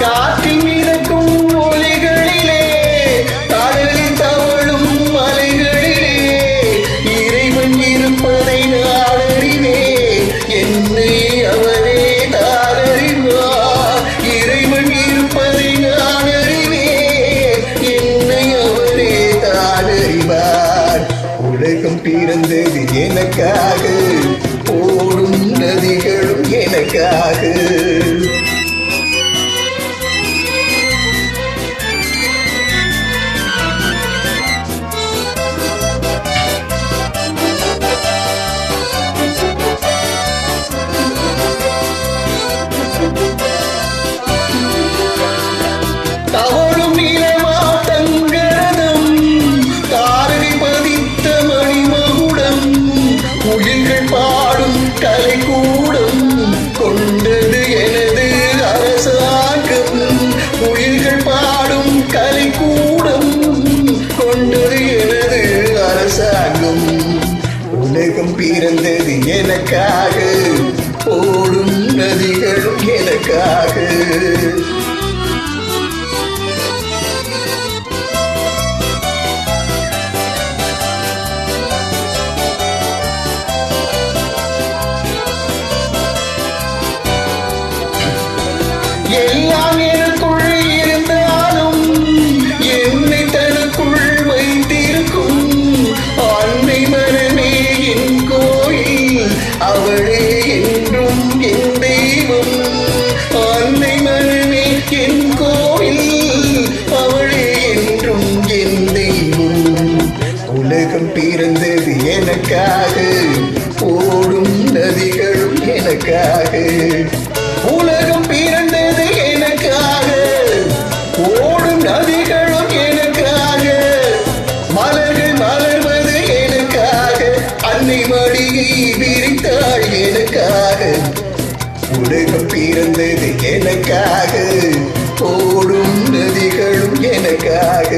காற்றில் மிதக்கும் ஒலிகளிலே கடலில் தவழும் மலைகளிலே இறைவன் இருப்பதை நான் அறிவேன் என்னை அவரே நான் அறிவார் இறைவன் இருப்பதை நான் அறிவேன் என்னை அவரே தான் அறிவார் உலகம் பிறந்தது எனக்காக ஓடும் நதிகளும் எனக்காக. பாடும் கலை கூடும். கொண்டது எனது அரசாங்கம் உயிர்கள் பாடும் கலை கூடும். கொண்டது எனது அரசாங்கம் உலகம் பிறந்தது எனக்காக. ஓடும் நதிகளும் எனக்காக. எல்லாம் எனக்குள் இருந்தாலும் என்னை தனக்குள் வைத்திருக்கும் அன்னை மனமே என் கோயில் அவளே என்றும் என் தெய்வம். அன்னை மனமே என் கோயில் அவளே என்றும் என் தெய்வம். உலகம் பிறந்தது எனக்காக ஓடும் நதிகளும் எனக்காக. உலகம் எனக்காக ஓடும் நதிகளும் எனக்காக.